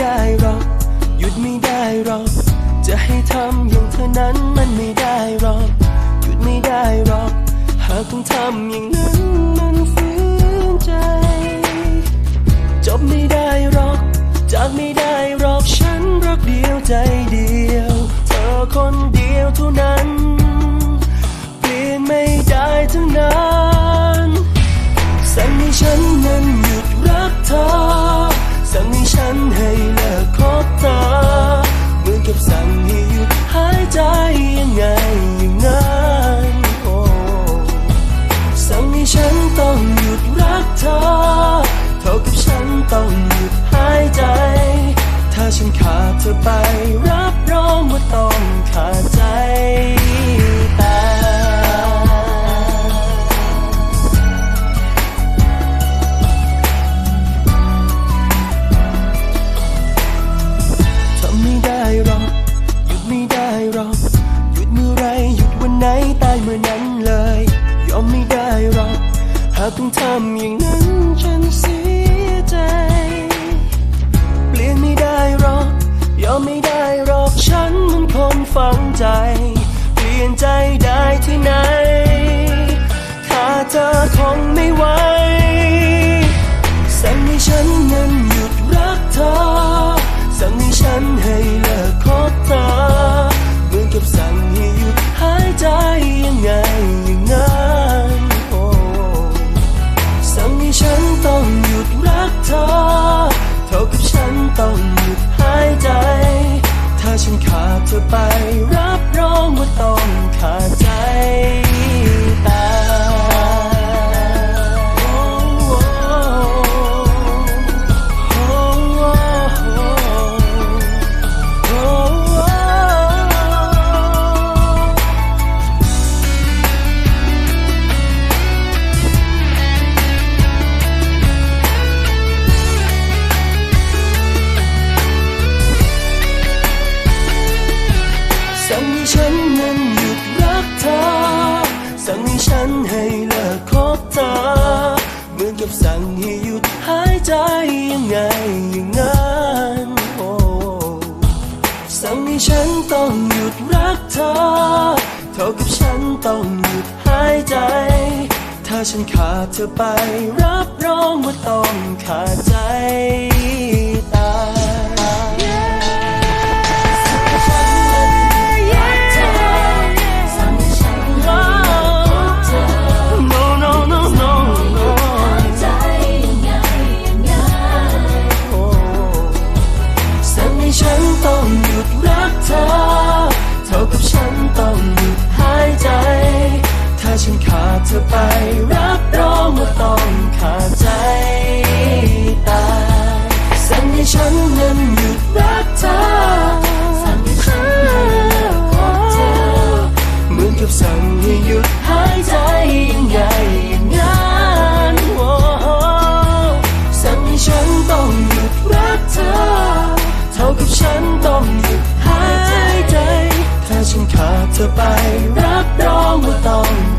ได้หรอก หยุดไม่ได้หรอก จะให้ทำอย่างเธอนั้นมันไม่ได้หรอก หยุดไม่ได้หรอก หากต้องทำอย่างนั้นมันฝืนใจ จบไม่ได้หรอก จากไม่ได้หรอกฉันรักเดียวใจเดียว เธอคนเดียว ฉันขาดเธอไป รับรองว่าต้องขาดใจตายทำไม่ได้หรอกหยุดไม่ได้หรอกหยุดเมื่อไรหยุดวันไหนตายเมื่อนั้นเลย ยอมไม่ได้หรอกหากต้องทำอย่างนั้นฉันเสียใจ หรอกยอมไม่ได้หรอกฉันมันคนฝังใจ เปลี่ยนใจได้ที่ไหน ถ้าเธอคงไม่ไหวสั่งให้ฉัน อนกับสั่งให้หยุดหายใจยังไงอย่างนั้นโอ้สั่งให้ฉันต้องหยุดรักเธอ เท่ากับฉันต้องหยุดหายใจ ถ้าฉันขาดเธอไปรับรองว่าต้องขาดใจ ต้องหยุดรักเธอ เท่ากับฉันต้องหยุดหายใจ ถ้าฉันขาดเธอไป เธอไป รับรองว่าต้อง